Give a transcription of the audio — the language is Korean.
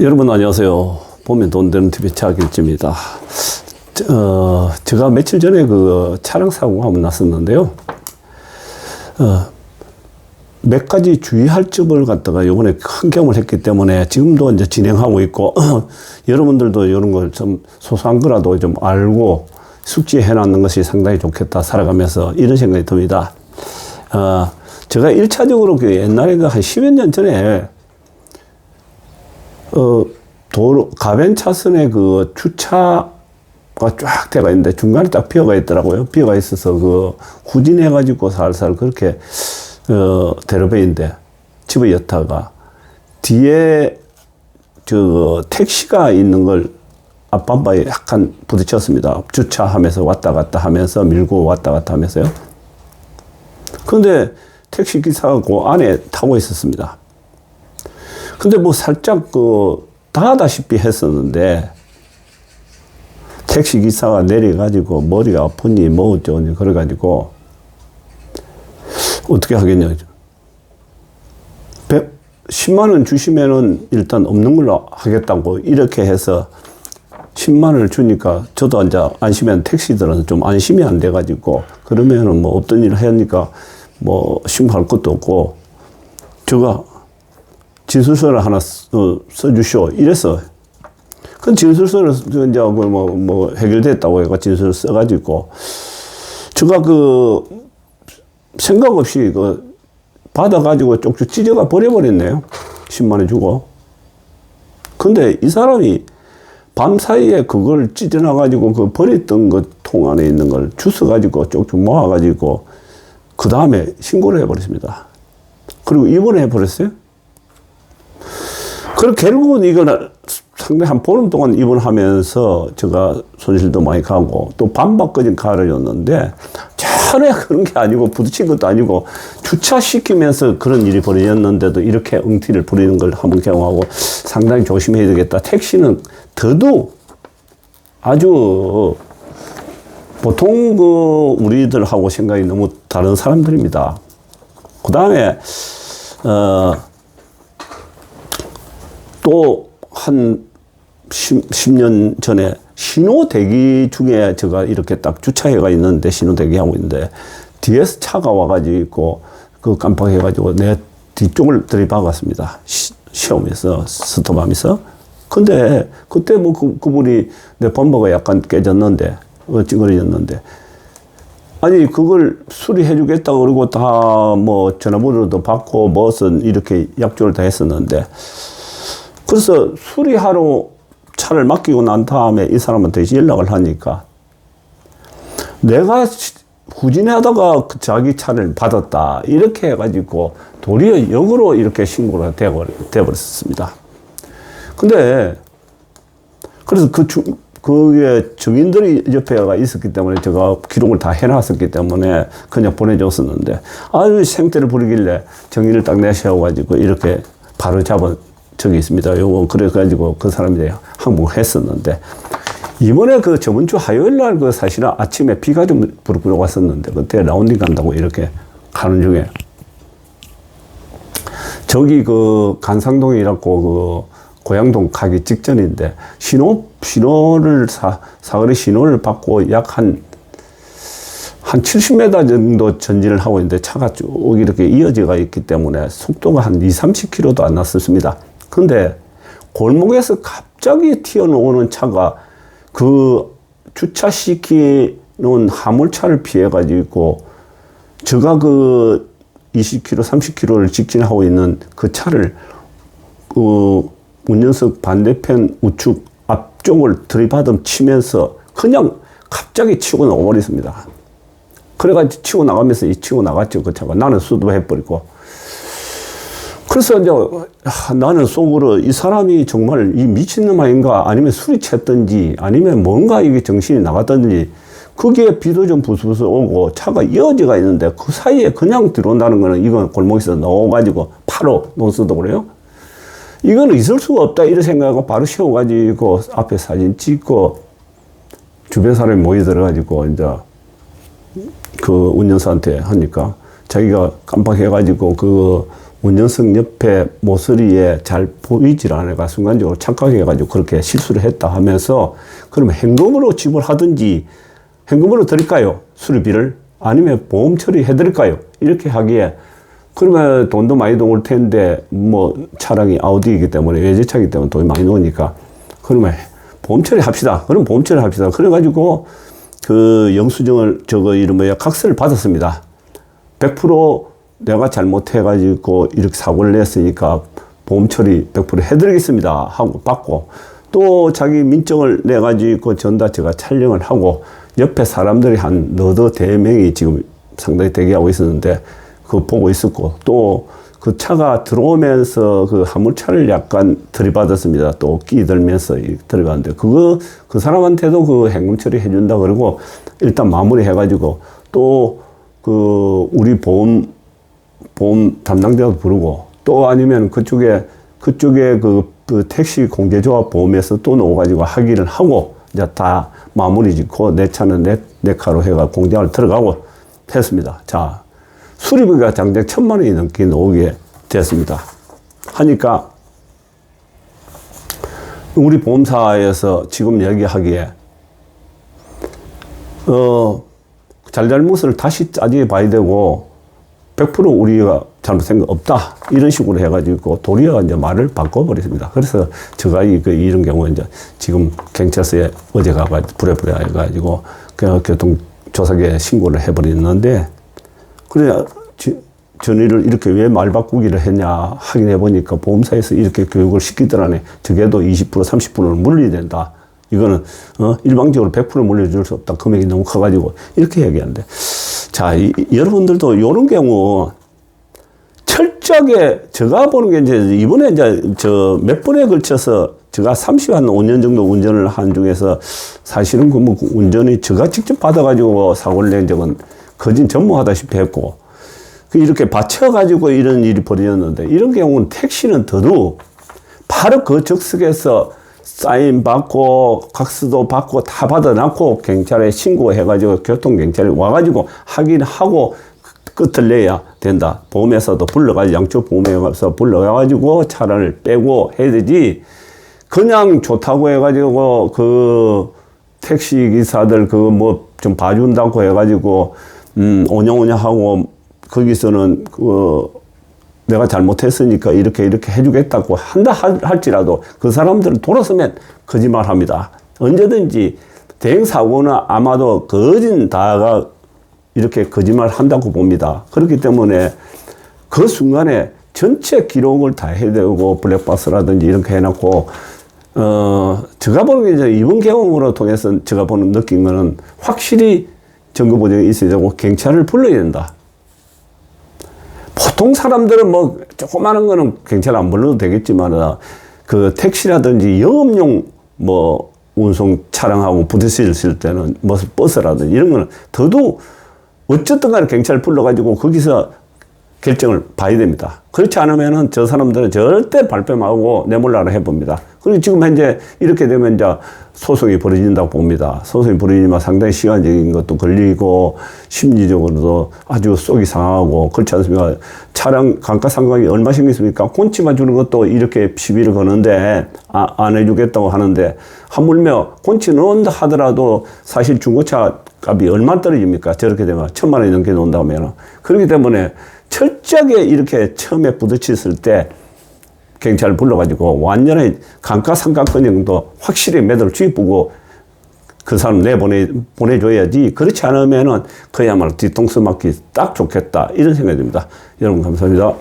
여러분 안녕하세요. 보면 돈 되는 TV 차길지입니다. 어, 제가 며칠 전에 그 차량 사고가 한번 났었는데요. 어, 몇 가지 주의할 점을 갖다가 요번에 큰 경험을 했기 때문에 지금도 이제 진행하고 있고, 여러분들도 이런 걸 좀 소소한 거라도 좀 알고 숙지해 놨는 것이 상당히 좋겠다 살아가면서 이런 생각이 듭니다. 어, 제가 1차적으로 그 옛날에 그한 10여 년 전에 어, 도로, 가변 차선에 그 주차가 쫙 돼가 있는데 중간에 딱 비어가 있더라고요. 비어가 있어서 그 후진해가지고 살살 그렇게, 어, 대로배인데 집어였다가 뒤에 저 택시가 있는 걸 앞범바에 약간 부딪혔습니다. 주차하면서 왔다 갔다 하면서 밀고 왔다 갔다 하면서요. 그런데 택시 기사가 그 안에 타고 있었습니다. 근데 뭐 살짝 그 닿다시피 했었는데 택시 기사가 내려가지고 머리가 아프니 뭐 어쩌니 그래가지고 어떻게 하겠냐. 100, 10만 원 주시면은 일단 없는 걸로 하겠다고 이렇게 해서 10만 원을 주니까 저도 이제 안심한 택시들은 좀 안심이 안 돼가지고 그러면은 뭐 없던 일을 하니까 뭐 신고할 것도 없고 제가 진술서를 하나 써, 써주시오. 이래서. 그 진술서를 이제 뭐, 뭐, 뭐 해결됐다고 해가 진술을 써가지고 제가 그 생각 없이 그 받아가지고 쪽쪽 찢어가 버려버렸네요. 10만원 주고. 근데 이 사람이 밤 사이에 그걸 찢어놔가지고 그 버렸던 그 통 안에 있는 걸 주워가지고 쪽쪽 모아가지고 그 다음에 신고를 해버렸습니다. 그리고 입원해 버렸어요. 그리고 결국은 이거는 상당히 한 보름 동안 입원하면서 제가 손실도 많이 가고 또 반박까지 가려졌는데 전혀 그런 게 아니고 부딪힌 것도 아니고 주차시키면서 그런 일이 벌어졌는데도 이렇게 응티를 부리는 걸 한번 경험하고 상당히 조심해야 되겠다. 택시는 더더욱 아주 보통 그 우리들하고 생각이 너무 다른 사람들입니다. 그 다음에 어, 또한 10, 년 전에 신호 대기 중에 제가 이렇게 딱 주차해가 있는데 신호 대기하고 있는데 뒤에서 차가 와가지고 그 깜빡해가지고 내 뒤쪽을 들이박았습니다. 시, 시험에서 스톱하면서. 근데 그때 뭐 그, 그분이 내 범버가 약간 깨졌는데 어, 찡그러졌는데 아니 그걸 수리해 주겠다 그러고 다 뭐 전화번호도 받고 무슨 이렇게 약조를 다 했었는데 그래서 수리하러 차를 맡기고 난 다음에 이 사람한테 연락을 하니까 내가 후진하다가 그 자기 차를 받았다 이렇게 해가지고 도리어 역으로 이렇게 신고가 되어버렸습니다. 근데 그래서 그 주, 그게 증인들이 옆에가 있었기 때문에 제가 기록을 다 해놨었기 때문에 그냥 보내줬었는데 아유 생태를 부리길래 정의를 딱 내세워가지고 이렇게 바로 잡은 적이 있습니다. 요거 그래가지고 그 사람이 항복을 했었는데 이번에 그 저번 주 화요일 날 그 사실은 아침에 비가 좀 부르부르 왔었는데 그때 라운딩 간다고 이렇게 가는 중에 저기 그 간상동이라고 그 고양동 가기 직전인데 신호 신호를 사 사거리 신호를 받고 약한 한 70m 정도 전진을 하고 있는데 차가 쭉 이렇게 이어져가 있기 때문에 속도가 한 2, 30km도 안 났었습니다. 근데 골목에서 갑자기 튀어나오는 차가 그 주차시키는 화물차를 피해가지고 제가 그 20km, 30km를 직진하고 있는 그 차를 그 운전석 반대편 우측 앞쪽을 들이받음 치면서 그냥 갑자기 치고 나와버렸습니다. 그래가지고 치고 나가면서 이 치고 나갔죠. 그 차가. 나는 수도해버리고. 그래서 이제 나는 속으로 이 사람이 정말 이 미친놈 아닌가 아니면 술이 챘든지 아니면 뭔가 이게 정신이 나갔든지 거기에 비도 좀 부스부스 오고 차가 이어지가 있는데 그 사이에 그냥 들어온다는 거는 이건 골목에서 넣어가지고 바로 논스도 그래요. 이거는 있을 수가 없다 이런 생각하고 바로 세워가지고 앞에 사진 찍고 주변 사람이 모여 들어가지고 이제 그 운전사한테 하니까 자기가 깜빡해가지고 그 운전석 옆에 모서리에 잘 보이질 않아가 순간적으로 착각해가지고 그렇게 실수를 했다 하면서 그러면 현금으로 지불하든지 현금으로 드릴까요? 수리비를 아니면 보험 처리해드릴까요? 이렇게 하기에 그러면 돈도 많이 들어올 텐데 뭐 차량이 아우디이기 때문에 외제차이기 때문에 돈이 많이 나오니까 그러면 보험 처리합시다. 그럼 보험 처리합시다. 그래가지고 그 영수증을 저거 이름 뭐야 각서를 받았습니다. 100% 내가 잘못해가지고 이렇게 사고를 냈으니까 보험 처리 100% 해드리겠습니다 하고 받고 또 자기 민증을 내가지고 전다 제가 촬영을 하고 옆에 사람들이 한 너더 대명이 지금 상당히 대기하고 있었는데 그거 보고 있었고 또 그 차가 들어오면서 그 화물차를 약간 들이받았습니다. 또 끼들면서 이 들이받는데 그거 그 사람한테도 그 현금 처리 해준다 그러고 일단 마무리 해가지고 또 그 우리 보험 보험 담당자도 부르고 또 아니면 그쪽에 그쪽에 그, 그 택시 공제조합 보험에서 또 넣어가지고 확인을 하고 이제 다 마무리 짓고 내 차는 내, 내 카로 해가 공장을 들어가고 했습니다. 자, 수리비가 장작 천만 원이 넘게 나오게 됐습니다. 하니까 우리 보험사에서 지금 얘기하기에 어, 잘잘못을 다시 따져 봐야 되고 100% 우리가 잘못한 거 없다. 이런 식으로 해가지고 도리어 이제 말을 바꿔버렸습니다. 그래서 제가 이, 그, 이런 경우에 이제 지금 경찰서에 어제 가가지고 부랴부랴 해가지고 그 교통조사기에 신고를 해버렸는데 그래, 지- 전의를 이렇게 왜 말 바꾸기를 했냐 확인해 보니까 보험사에서 이렇게 교육을 시키더라네. 적게도 20% 30%를 물려야 된다. 이거는 어, 일방적으로 100% 물려줄 수 없다. 금액이 너무 커가지고 이렇게 얘기하는데 자 이, 이- 여러분들도 이런 경우 철저하게 제가 보는 게 이제 이번에 이제 저 몇 번에 걸쳐서 제가 30 한 5년 정도 운전을 한 중에서 사실은 그 뭐 운전이 제가 직접 받아가지고 사고를 낸 적은 거진 전무하다시피 했고 그 이렇게 받쳐가지고 이런 일이 벌어졌는데 이런 경우는 택시는 더더욱 바로 그 적석에서 사인 받고 각서도 받고 다 받아놨고 경찰에 신고해가지고 교통경찰이 와가지고 확인하고 끝을 내야 된다. 보험회사도 불러가지고 양쪽 보험회사 불러가지고 차를 빼고 해야 되지. 그냥 좋다고 해가지고 그 택시 기사들 그 뭐 좀 봐준다고 해가지고 음 오냐오냐 하고 거기서는 그 내가 잘못했으니까 이렇게 이렇게 해주겠다고 한다 할- 할지라도 그 사람들은 돌아서면 거짓말합니다. 언제든지 대형 사고는 아마도 거진 다가 이렇게 거짓말 한다고 봅니다. 그렇기 때문에 그 순간에 전체 기록을 다 해야 되고 블랙박스라든지 이렇게 해놓고 어 제가 보는 게 이번 경험으로 통해서 제가 보는 느낀 거는 확실히 증거 보정이 있어야 되고 경찰을 불러야 된다. 보통 사람들은 뭐 조그마한 거는 경찰 안 불러도 되겠지만 그 택시라든지 영업용 뭐 운송 차량하고 부딪힐 때는 뭐 버스라든지 이런 거는 더더욱 어쨌든 간에 경찰 불러가지고 거기서 결정을 봐야 됩니다. 그렇지 않으면은 저 사람들은 절대 발뺌하고 내몰라라 해봅니다. 그리고 지금 현재 이렇게 되면 이제 소송이 벌어진다고 봅니다. 소송이 벌어지면 상당히 시간적인 것도 걸리고 심리적으로도 아주 속이 상하고 그렇지 않습니까? 차량 감가상각이 얼마 생겼습니까? 곤치만 주는 것도 이렇게 시비를 거는데 아, 안 해주겠다고 하는데 하물며 곤치 넣는다 하더라도 사실 중고차 값이 얼마 떨어집니까? 저렇게 되면 천만 원이 넘게 논다면 그렇기 때문에 철저하게 이렇게 처음에 부딪혔을 때 경찰을 불러가지고 완전히 감가상각금형도 확실히 매달 주입보고 그 사람 내보내, 보내줘야지. 그렇지 않으면은 그야말로 뒤통수 맞기 딱 좋겠다. 이런 생각이 듭니다. 여러분 감사합니다.